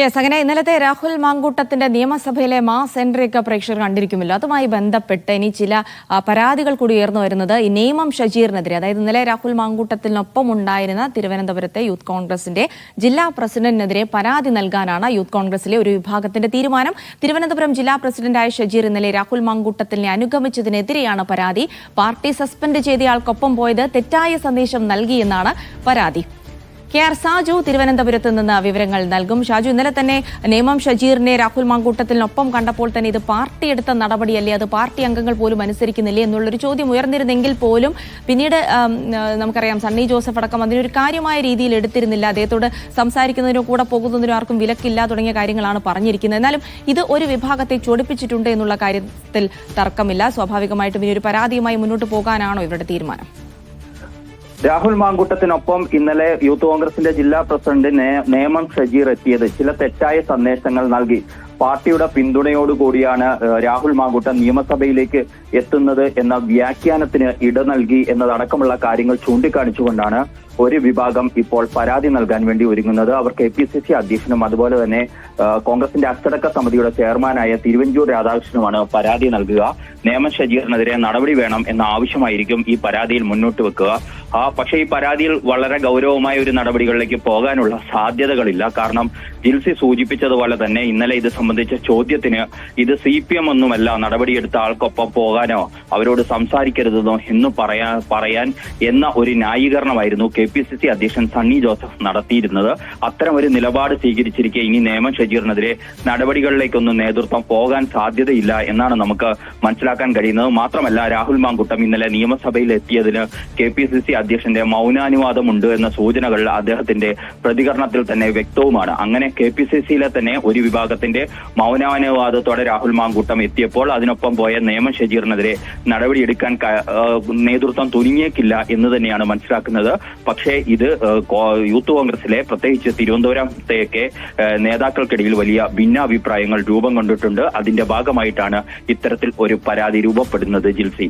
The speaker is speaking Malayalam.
യെസ് അങ്ങനെ ഇന്നലത്തെ രാഹുൽ മാങ്കൂട്ടത്തിന്റെ നിയമസഭയിലെ മാസ് എൻട്രിയൊക്കെ പ്രേക്ഷകർ കണ്ടിരിക്കുമല്ലോ. അതുമായി ബന്ധപ്പെട്ട് ഇനി ചില പരാതികൾ കൂടി ഉയർന്നു വരുന്നത് ഈ നേമം ഷജീറിനെതിരെ. അതായത് ഇന്നലെ രാഹുൽ മാങ്കൂട്ടത്തിനൊപ്പം ഉണ്ടായിരുന്ന തിരുവനന്തപുരത്തെ യൂത്ത് കോൺഗ്രസിന്റെ ജില്ലാ പ്രസിഡന്റിനെതിരെ പരാതി നൽകാനാണ് യൂത്ത് കോൺഗ്രസിലെ ഒരു വിഭാഗത്തിന്റെ തീരുമാനം. തിരുവനന്തപുരം ജില്ലാ പ്രസിഡന്റായ ഷജീർ ഇന്നലെ രാഹുൽ മാങ്കൂട്ടത്തിനെ അനുഗമിച്ചതിനെതിരെയാണ് പരാതി. പാർട്ടി സസ്പെൻഡ് ചെയ്തയാൾക്കൊപ്പം പോയത് തെറ്റായ സന്ദേശം നൽകിയെന്നാണ് പരാതി. കെ ആർ സാജു തിരുവനന്തപുരത്ത് നിന്ന് വിവരങ്ങൾ നൽകും. ഷാജു ഇന്നലെ തന്നെ നേമം ഷജീറിനെ രാഹുൽ മാങ്കൂട്ടത്തിനൊപ്പം കണ്ടപ്പോൾ തന്നെ ഇത് പാർട്ടി എടുത്ത നടപടിയല്ലേ? അത് പാർട്ടി അംഗങ്ങൾ പോലും അനുസരിക്കുന്നില്ലേ എന്നുള്ളൊരു ചോദ്യം ഉയർന്നിരുന്നെങ്കിൽ പോലും പിന്നീട് നമുക്കറിയാം സണ്ണി ജോസഫ് അടക്കം അതിനൊരു കാര്യമായ രീതിയിൽ എടുത്തിരുന്നില്ല. അദ്ദേഹത്തോട് സംസാരിക്കുന്നതിനോ കൂടെ പോകുന്നതിനോ ആർക്കും വിലക്കില്ല തുടങ്ങിയ കാര്യങ്ങളാണ് പറഞ്ഞിരിക്കുന്നത്. എന്നാലും ഇത് ഒരു വിഭാഗത്തെ ചൊടിപ്പിച്ചിട്ടുണ്ട് എന്നുള്ള കാര്യത്തിൽ തർക്കമില്ല. സ്വാഭാവികമായിട്ടും ഇനി ഒരു പരാതിയുമായി മുന്നോട്ട് പോകാനാണോ ഇവരുടെ തീരുമാനം? രാഹുൽ മാങ്കൂട്ടത്തിനൊപ്പം ഇന്നലെ യൂത്ത് കോൺഗ്രസിന്റെ ജില്ലാ പ്രസിഡന്റ് നേമം ഷജീർ എത്തിയത് ചില തെറ്റായ സന്ദേശങ്ങൾ നൽകി. പാർട്ടിയുടെ പിന്തുണയോടുകൂടിയാണ് രാഹുൽ മാങ്കൂട്ടം നിയമസഭയിലേക്ക് എത്തുന്നത് എന്ന വ്യാഖ്യാനത്തിന് ഇട നൽകി എന്നതടക്കമുള്ള കാര്യങ്ങൾ ചൂണ്ടിക്കാണിച്ചുകൊണ്ടാണ് ഒരു വിഭാഗം ഇപ്പോൾ പരാതി നൽകാൻ വേണ്ടി ഒരുങ്ങുന്നത്. അവർ കെ പി സി സി അധ്യക്ഷനും അതുപോലെ തന്നെ കോൺഗ്രസിന്റെ അച്ചടക്ക സമിതിയുടെ ചെയർമാനായ തിരുവഞ്ചൂർ രാധാകൃഷ്ണനുമാണ് പരാതി നൽകുക. നേമം ഷജീറിനെതിരെ നടപടി വേണം എന്ന ആവശ്യമായിരിക്കും ഈ പരാതിയിൽ മുന്നോട്ട് വെക്കുക. ആ പക്ഷേ ഈ പരാതിയിൽ വളരെ ഗൗരവമായ ഒരു നടപടികളിലേക്ക് പോകാനുള്ള സാധ്യതകളില്ല. കാരണം ജിൽസി സൂചിപ്പിച്ചതുപോലെ തന്നെ ഇന്നലെ ഇത് സംബന്ധിച്ച ചോദ്യത്തിന് ഇത് സി പി എം ഒന്നുമല്ല നടപടിയെടുത്ത ആൾക്കൊപ്പം പോകാനോ അവരോട് സംസാരിക്കരുതെന്നോ എന്ന് പറയാ പറയാൻ എന്ന ഒരു ന്യായീകരണമായിരുന്നു കെ പി സി സി അധ്യക്ഷൻ സണ്ണി ജോസഫ് നടത്തിയിരുന്നത്. അത്തരം ഒരു നിലപാട് സ്വീകരിച്ചിരിക്കെ ഇനി നിയമം ഷജീറിനെതിരെ നടപടികളിലേക്കൊന്നും നേതൃത്വം പോകാൻ സാധ്യതയില്ല എന്നാണ് നമുക്ക് മനസ്സിലാക്കാൻ കഴിയുന്നത്. മാത്രമല്ല രാഹുൽ മാങ്കുട്ടം ഇന്നലെ നിയമസഭയിൽ എത്തിയതിന് കെ പി സി സി അധ്യക്ഷന്റെ മൗനാനുവാദമുണ്ട് എന്ന സൂചനകൾ അദ്ദേഹത്തിന്റെ പ്രതികരണത്തിൽ തന്നെ വ്യക്തവുമാണ്. അങ്ങനെ കെ പി സി സിയിലെ തന്നെ ഒരു വിഭാഗത്തിന്റെ മൗനാനുവാദത്തോടെ രാഹുൽ മാങ്കൂട്ടം എത്തിയപ്പോൾ അതിനൊപ്പം പോയ നേമം ഷജീറിനെതിരെ നടപടിയെടുക്കാൻ നേതൃത്വം തുനിങ്ങിയേക്കില്ല എന്ന് തന്നെയാണ് മനസ്സിലാക്കുന്നത്. പക്ഷേ ഇത് യൂത്ത് കോൺഗ്രസിലെ പ്രത്യേകിച്ച് തിരുവനന്തപുരത്തെയൊക്കെ നേതാക്കൾക്കിടയിൽ വലിയ ഭിന്നാഭിപ്രായങ്ങൾ രൂപം കൊണ്ടിട്ടുണ്ട്. അതിന്റെ ഭാഗമായിട്ടാണ് ഇത്തരത്തിൽ ഒരു പരാതി രൂപപ്പെടുന്നത് ജിൽസി.